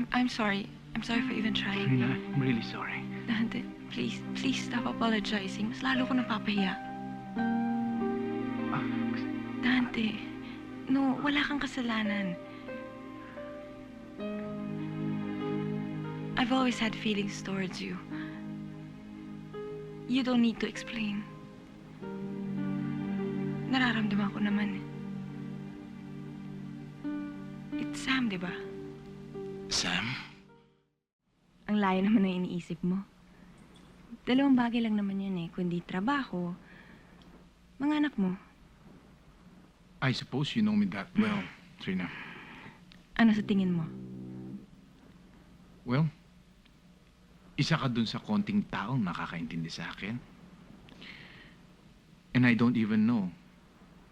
I'm, I'm sorry. I'm sorry for even trying. Trina, I'm really sorry. Dante, please, please stop apologizing. Mas lalo ko napapahiya. Ah, Dante, no, wala kang kasalanan. I've always had feelings towards you. You don't need to explain. Nararamdaman ko naman. It's Sam, di ba? Sam? Ang layo naman ng iniisip mo. Dalawang bagay lang naman yan eh, kundi trabaho, mga anak mo. I suppose you know me that well, Trina. Ano sa tingin mo? Well, isa ka dun sa konting taong nakakaintindi sa akin. And I don't even know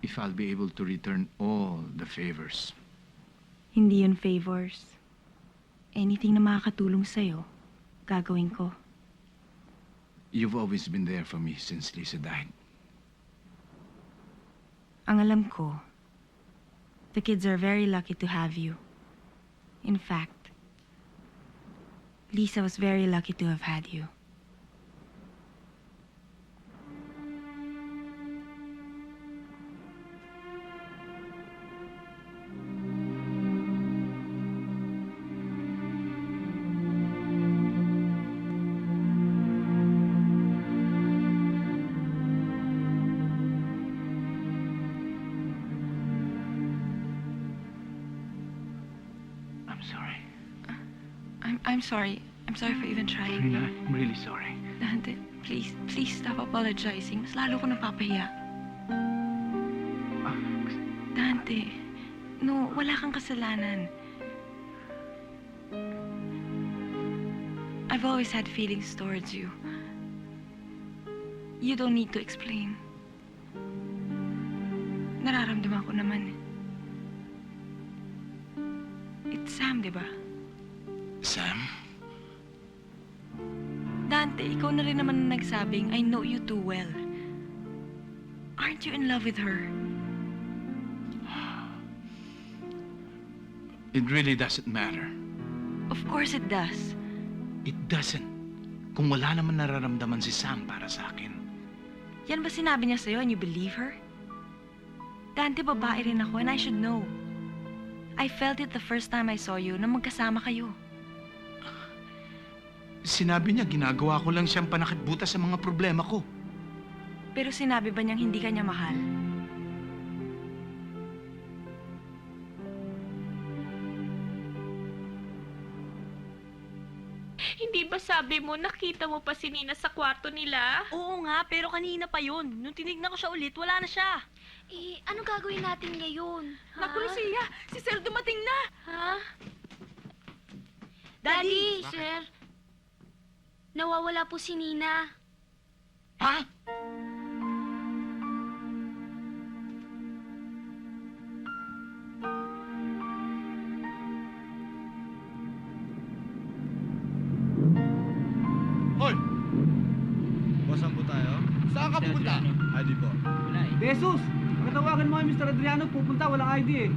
if I'll be able to return all the favors. Hindi yun favors. Anything na makakatulong sa'yo, gagawin ko. You've always been there for me since Lisa died. Ang alam ko, the kids are very lucky to have you. In fact, Lisa was very lucky to have had you. I'm sorry. I'm, I'm sorry. I'm sorry for even trying. Trina, I'm really sorry. Dante, please, please stop apologizing. Mas lalo ko napapahiya. Ah, Dante, no, wala kang kasalanan. I've always had feelings towards you. You don't need to explain. Nararamdaman ko naman. It's Sam, di ba? Sam? Dante, ikaw na rin naman ang nagsabing, I know you too well. Aren't you in love with her? It really doesn't matter. Of course it does. It doesn't. Kung wala naman nararamdaman si Sam para sa akin. Yan ba sinabi niya sa'yo and you believe her? Dante, babae rin ako and I should know. I felt it the first time I saw you na magkasama kayo. Sinabi niya, ginagawa ko lang siyang panakitbuta sa mga problema ko. Pero sinabi ba niyang hindi ka niya mahal? Hindi ba sabi mo nakita mo pa si Nina sa kwarto nila? Oo nga, pero kanina pa yun. Nung tinignan ko siya ulit, wala na siya. Eh, ano gagawin natin ngayon? Ha? Naku, Lucia! Si Sir dumating na! Ha? Daddy! Daddy, sir. Nawawala po si Nina. Ha? Ka pupunta? ID po. Jesus! Pagkatawagan mo kay Mr. Adriano, pupunta, walang ID eh.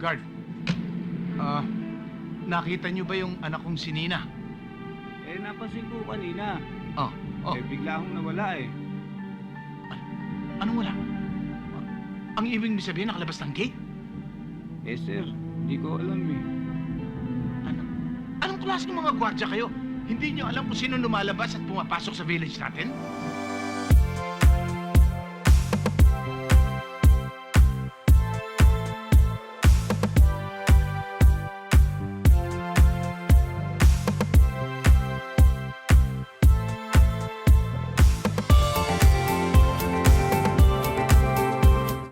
Guard. Ah, nakita niyo ba yung anak kong si Nina? Eh, napansin ko kanina. Oh, oh. Eh, bigla akong nawala eh. Anong wala? Ang ibig mo sabihin, nakalabas ng gate? Eh, sir, hindi ko alam eh. Ano? Anong klase ng mga gwardya kayo? Hindi niyo alam kung sino lumalabas at pumapasok sa village natin?